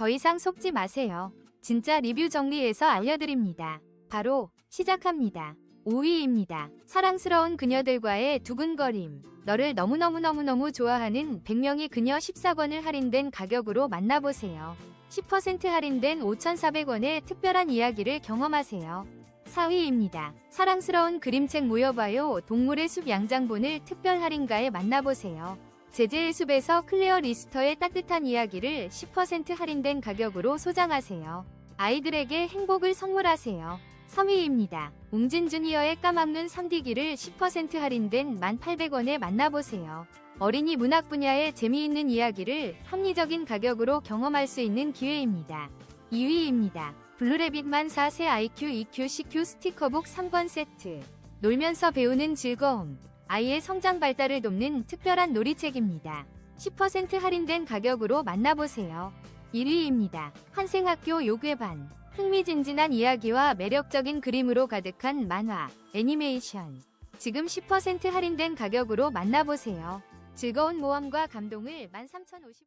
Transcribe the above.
더 이상 속지 마세요. 진짜 리뷰 정리해서 알려드립니다. 바로 시작합니다. 5위입니다. 사랑스러운 그녀들과의 두근거림. 너를 너무너무너무너무 좋아하는 100명의 그녀 14권을 할인된 가격으로 만나보세요. 10% 할인된 5,400원의 특별한 이야기를 경험하세요. 4위입니다. 사랑스러운 그림책 모여봐요. 동물의 숲 양장본을 특별 할인가에 만나보세요. 제재의 숲에서 클레어 리스터의 따뜻한 이야기를 10% 할인된 가격으로 소장하세요. 아이들에게 행복을 선물하세요. 3위입니다. 웅진 주니어의 까막눈 3D기를 10% 할인된 1,800원에 만나보세요. 어린이 문학 분야의 재미있는 이야기를 합리적인 가격으로 경험할 수 있는 기회입니다. 2위입니다. 블루레빗만 4세 IQ, EQ, CQ 스티커북 3권 세트. 놀면서 배우는 즐거움. 아이의 성장 발달을 돕는 특별한 놀이책입니다. 10% 할인된 가격으로 만나보세요. 1위입니다. 환생학교 요괴반. 흥미진진한 이야기와 매력적인 그림으로 가득한 만화, 애니메이션. 지금 10% 할인된 가격으로 만나보세요. 즐거운 모험과 감동을 13,050